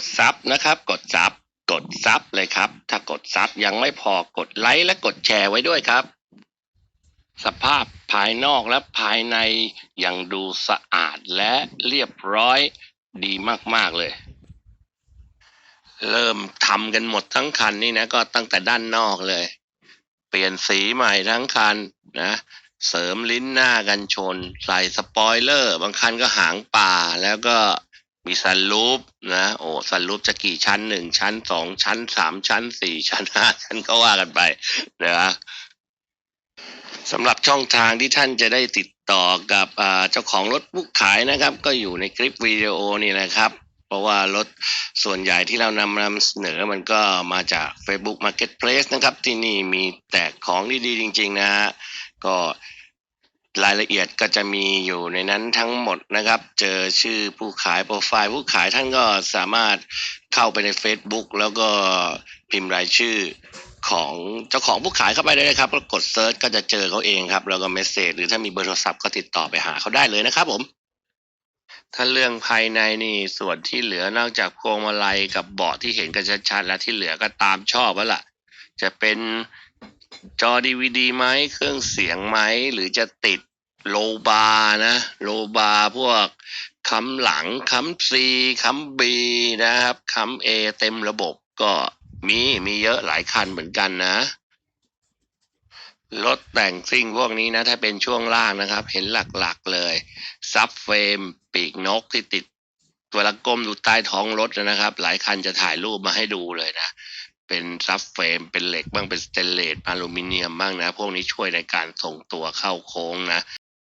ดซับนะครับ กดซับกดซับเลยครับ ถ้ากดซับยังไม่พอกดไลค์และกดแชร์ไว้ด้วยครับ สภาพภายนอกและภายในยังดูสะอาดและเรียบร้อยดีมาก ๆ เลย เริ่มทำกันหมดทั้งคันนี่นะ ก็ตั้งแต่ด้านนอกเลย เปลี่ยนสีใหม่ทั้งคันนะ เสริมลิ้นหน้ากันชน ใส่สปอยเลอร์ บางคันก็หางป่าแล้วก็ มีซันรูปนะโอ้ซันรูปจะกี่ชั้นหนึ่งชั้นสองชั้นสามชั้นสี่ชั้นห้าชั้นก็ว่ากันไปนะสำหรับช่องทางที่ท่านจะได้ติดต่อกับเจ้าของรถผู้ขายนะครับ ก็อยู่ในคลิปวิดีโอนี่นะครับ เพราะว่ารถส่วนใหญ่ที่เรานำนำเสนอมันก็มาจาก Facebook Marketplace นะครับ ที่นี่มีแต่ของดีๆจริง ๆ นะฮะก็ รายละเอียดก็จะมีอยู่ในนั้นทั้งหมดนะครับ เจอชื่อผู้ขายโปรไฟล์ผู้ขายท่านก็สามารถเข้าไปใน Facebook แล้วก็พิมพ์รายชื่อของเจ้าของผู้ขายเข้าไปได้เลยครับแล้วกดเซิร์ชก็จะเจอเขาเองครับ แล้วก็เมสเซจหรือถ้ามีเบอร์โทรศัพท์ก็ติดต่อไปหาเขาได้เลยนะครับผม ถ้าเรื่องภายในนี่ส่วนที่เหลือนอกจากพวงมาลัยกับเบาะที่เห็นกันชัดๆแล้วที่เหลือก็ตามชอบแล้วล่ะ จะเป็นจอดีวดีไหมเครื่องเสียงไหมหรือจะติด โลบาร์นะ โลบาร์พวกคำหลังคำซีคำบีนะครับคำเอเต็มระบบก็มีมีเยอะหลายคันเหมือนกันนะรถแต่งซิ่งพวกนี้นะ ถ้าเป็นช่วงล่างนะครับ เห็นหลักๆเลย ซับเฟรมปีกนกที่ติด ตัวละก้มดูใต้ท้องรถนะครับ หลายคันจะถ่ายรูปมาให้ดูเลยนะ เป็นซับเฟรมเป็นเหล็กบ้างเป็นสเตนเลสอลูมิเนียมบ้างนะ พวกนี้ช่วยในการส่งตัวเข้าโค้งนะ